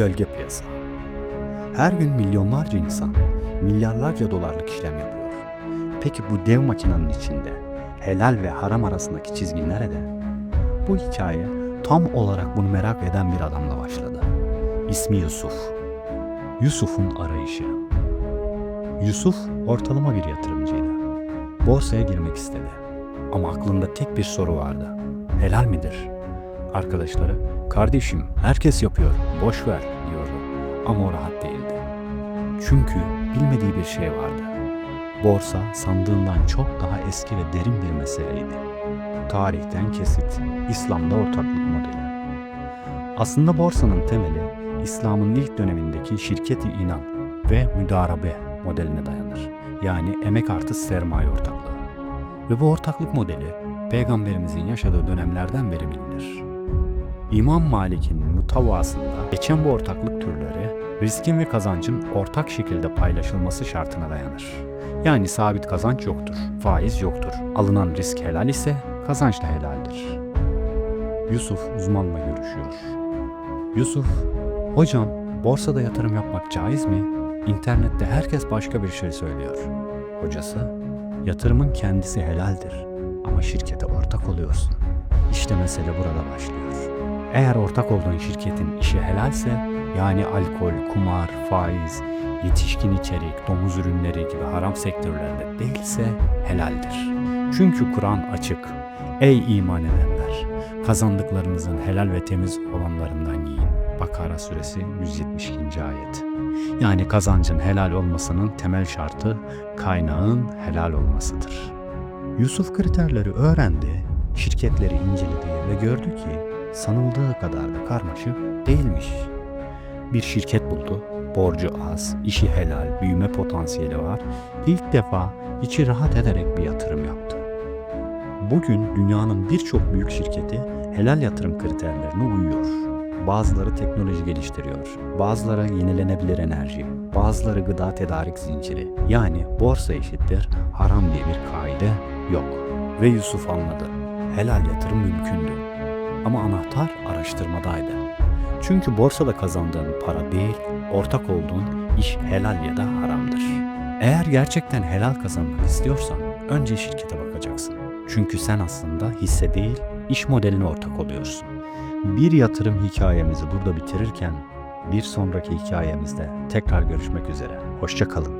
gölge piyasa. Her gün milyonlarca insan milyarlarca dolarlık işlem yapıyor. Peki bu dev makinenin içinde helal ve haram arasındaki çizgi nerede? Bu hikaye tam olarak bunu merak eden bir adamla başladı. İsmi Yusuf. Yusuf'un arayışı. Yusuf ortalama bir yatırımcıydı. Borsaya girmek istedi. Ama aklında tek bir soru vardı. Helal midir? Arkadaşları, kardeşim herkes yapıyor, boş ver diyordu. Ama o rahat değildi. Çünkü bilmediği bir şey vardı. Borsa sandığından çok daha eski ve derin bir meseleydi. Tarihten kesit, İslam'da ortaklık modeli. Aslında borsanın temeli İslam'ın ilk dönemindeki şirketi inan ve müdarabe modeline dayanır. Yani emek artı sermaye ortaklığı. Ve bu ortaklık modeli peygamberimizin yaşadığı dönemlerden beri bilinir. İmam Malik'in mutavvasında geçen bu ortaklık türleri riskin ve kazancın ortak şekilde paylaşılması şartına dayanır. Yani sabit kazanç yoktur, faiz yoktur. Alınan risk helal ise kazanç da helaldir. Yusuf uzmanla görüşüyor. Yusuf, hocam borsada yatırım yapmak caiz mi? İnternette herkes başka bir şey söylüyor. Hocası, yatırımın kendisi helaldir ama şirkete ortak oluyorsun. İşte mesele burada başlıyor. Eğer ortak olduğun şirketin işi helalse, yani alkol, kumar, faiz, yetişkin içerik, domuz ürünleri gibi haram sektörlerde değilse helaldir. Çünkü Kur'an açık. Ey iman edenler! Kazandıklarınızın helal ve temiz olanlarından yiyin. Bakara suresi 172. ayet. Yani kazancın helal olmasının temel şartı kaynağın helal olmasıdır. Yusuf kriterleri öğrendi, şirketleri inceledi ve gördü ki sanıldığı kadar da karmaşık değilmiş. Bir şirket buldu, borcu az, işi helal, büyüme potansiyeli var. İlk defa içi rahat ederek bir yatırım yaptı. Bugün dünyanın birçok büyük şirketi helal yatırım kriterlerine uyuyor. Bazıları teknoloji geliştiriyor, bazıları yenilenebilir enerji, bazıları gıda tedarik zinciri. Yani borsa eşittir haram diye bir kaide yok. Ve Yusuf anladı. Helal yatırım mümkündü. Ama anahtar araştırmadaydı. Çünkü borsada kazandığın para değil, ortak olduğun iş helal ya da haramdır. Eğer gerçekten helal kazanmak istiyorsan önce şirkete bakacaksın. Çünkü sen aslında hisse değil, iş modeline ortak oluyorsun. Bir yatırım hikayemizi burada bitirirken bir sonraki hikayemizde tekrar görüşmek üzere. Hoşça kalın.